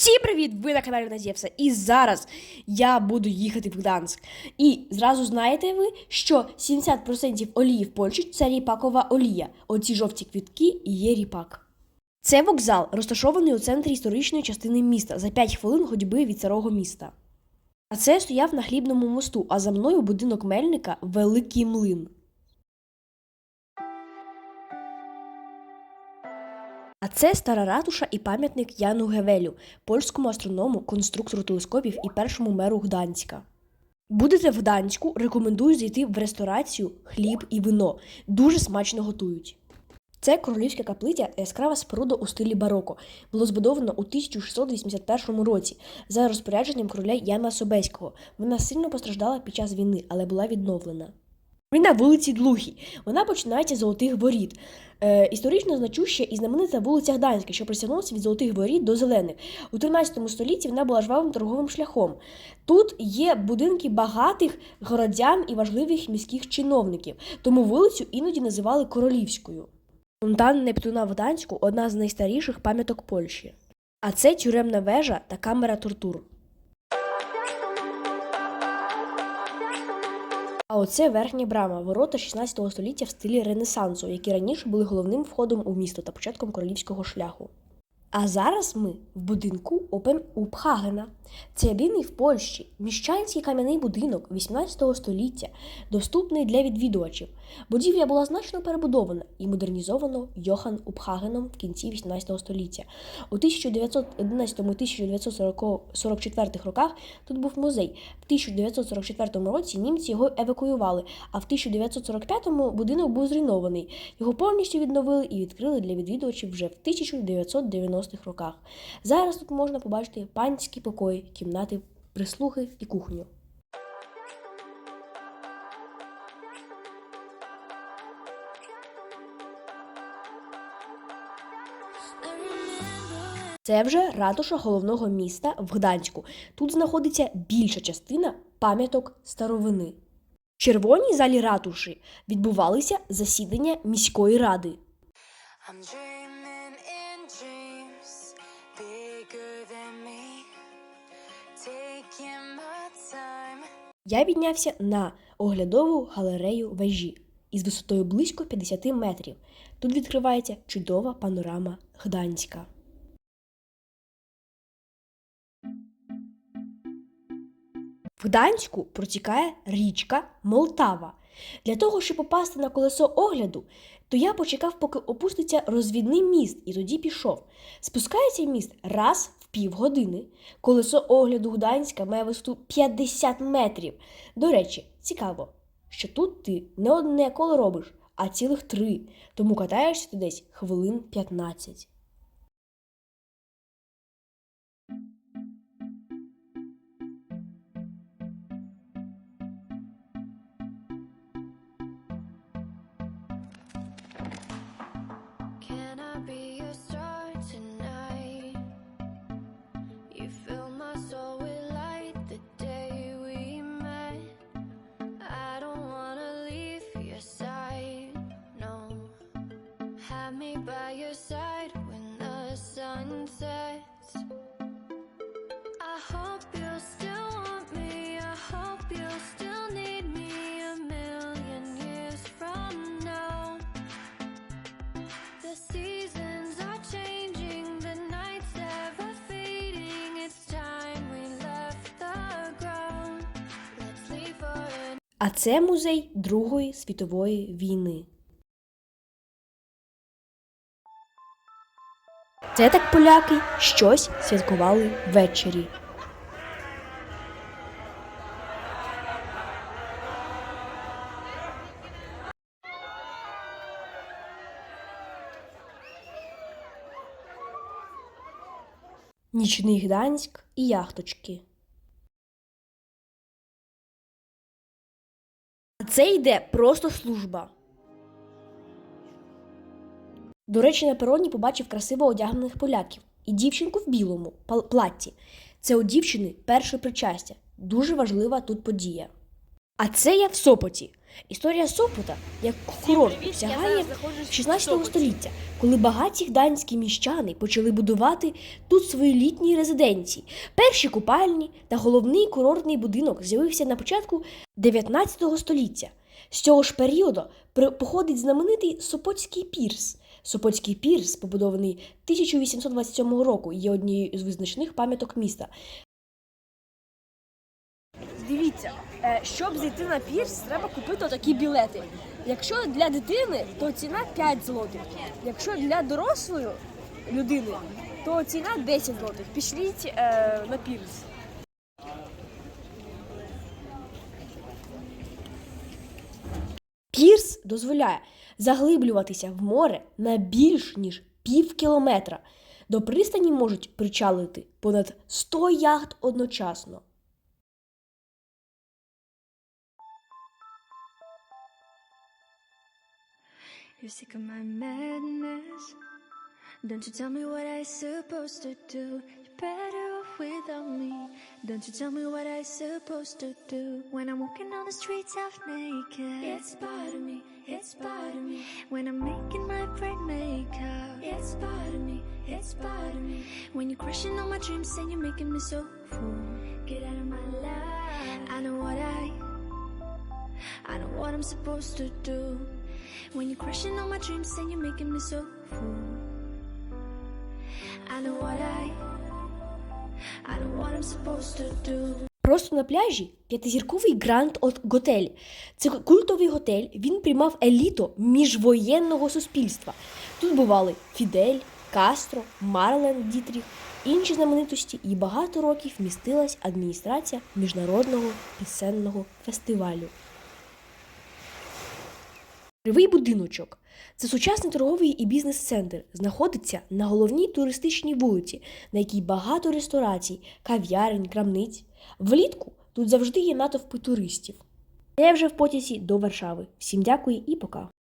Всім привіт! Ви на каналі Назєвса. І зараз я буду їхати в Гданськ. І зразу знаєте ви, що 70% олії в Польщі це ріпакова олія. Оці жовті квітки і є ріпак. Це вокзал, розташований у центрі історичної частини міста за 5 хвилин ходьби від старого міста. А це стояв на хлібному мосту, а за мною будинок мельника Великий млин. А це стара ратуша і пам'ятник Яну Гевелю, польському астроному, конструктору телескопів і першому меру Гданська. Будете в Гданську, рекомендую зайти в ресторацію хліб і вино. Дуже смачно готують. Це королівська каплиця яскрава споруда у стилі бароко. Було збудовано у 1681 році за розпорядженням короля Яна Собеського. Вона сильно постраждала під час війни, але була відновлена. Ми на вулиці Длухій. Вона починається з золотих воріт. Е, історично значуща і знаменита вулиця Гданська, що присягнулася від золотих воріт до зелених. У 13 столітті вона була жвавим торговим шляхом. Тут є будинки багатих городян і важливих міських чиновників, тому вулицю іноді називали королівською. Фонтан Нептуна в Гданську одна з найстаріших пам'яток Польщі. А це тюремна вежа та камера тортур. Оце верхня брама, ворота 16 століття в стилі Ренесансу, які раніше були головним входом у місто та початком королівського шляху. А зараз ми в будинку Опен Упхагена. Це єдиний в Польщі міщанський кам'яний будинок 18 століття, доступний для відвідувачів. Будівля була значно перебудована і модернізовано Йохан Упхагеном в кінці 18 століття. У 1911-1944 роках тут був музей. В 1944 році німці його евакуювали, а в 1945-му будинок був зруйнований. Його повністю відновили і відкрили для відвідувачів вже в 1990-х роках. Зараз тут можна побачити панські покої, кімнати прислуги і кухню. Це вже ратуша головного міста в Гданську. Тут знаходиться більша частина пам'яток старовини. В червоній залі ратуші відбувалися засідання міської ради. Я піднявся на оглядову галерею вежі із висотою близько 50 метрів. Тут відкривається чудова панорама Гданська. В Гданську протікає річка Молтава. Для того, щоб попасти на колесо огляду, то я почекав, поки опуститься розвідний міст, і тоді пішов. Спускається міст раз півгодини. Колесо огляду Гданська має висоту 50 метрів. До речі, цікаво, що тут ти не одне коло робиш, а цілих три, тому катаєшся ти десь хвилин 15. Have me by your side when the sun sets. I hope you still want me. I hope you still need me a million years from now. The seasons are changing, the nights ever fading. It's time we left the ground. Let's leave for a А це музей Другої світової війни. Це так поляки щось святкували ввечері. Нічний Гданськ і яхточки. А це йде просто служба. До речі, на пероні побачив красиво одягнених поляків і дівчинку в білому платті. Це у дівчини перше причастя. Дуже важлива тут подія. А це я в Сопоті. Історія Сопота як курорт сягає 16 століття, коли багаті гданські міщани почали будувати тут свої літні резиденції. Перші купальні та головний курортний будинок з'явився на початку 19 століття. З цього ж періоду походить знаменитий Сопотський пірс. Сопотський пірс, побудований 1827 року, є однією з визначних пам'яток міста. Дивіться, е, щоб зайти на пірс, треба купити такі білети. Якщо для дитини, то ціна 5 злотих. Якщо для дорослої людини, то ціна 10 злотих. Пішліть е, на пірс. Пірс дозволяє заглиблюватися в море на більш ніж пів кілометра. До пристані можуть причалити понад 100 яхт одночасно. You're sick of my madness. Don't you tell me what I supposed to do. You're better without me. Don't you tell me what I supposed to do. When I'm walking on the streets half naked. It's part of me. It's part of me. When I'm making my brain make up. It's part of me. It's part of me. When you're crushing on my dreams and you're making me so full. Get out of my life. I know what I. I know what I'm supposed to do. When you're crushing on my dreams and you're making me so full. I know what I. Просто на пляжі п'ятизірковий Гранд От- Готель. Це культовий готель. Він приймав еліту міжвоєнного суспільства. Тут бували Фідель, Кастро, Марлен Дітріх, інші знаменитості, і багато років містилась адміністрація міжнародного пісенного фестивалю. Кривий будиночок. Це сучасний торговий і бізнес-центр. Знаходиться на головній туристичній вулиці, на якій багато ресторацій, кав'ярень, крамниць. Влітку тут завжди є натовпи туристів. Я вже в потязі до Варшави. Всім дякую і пока.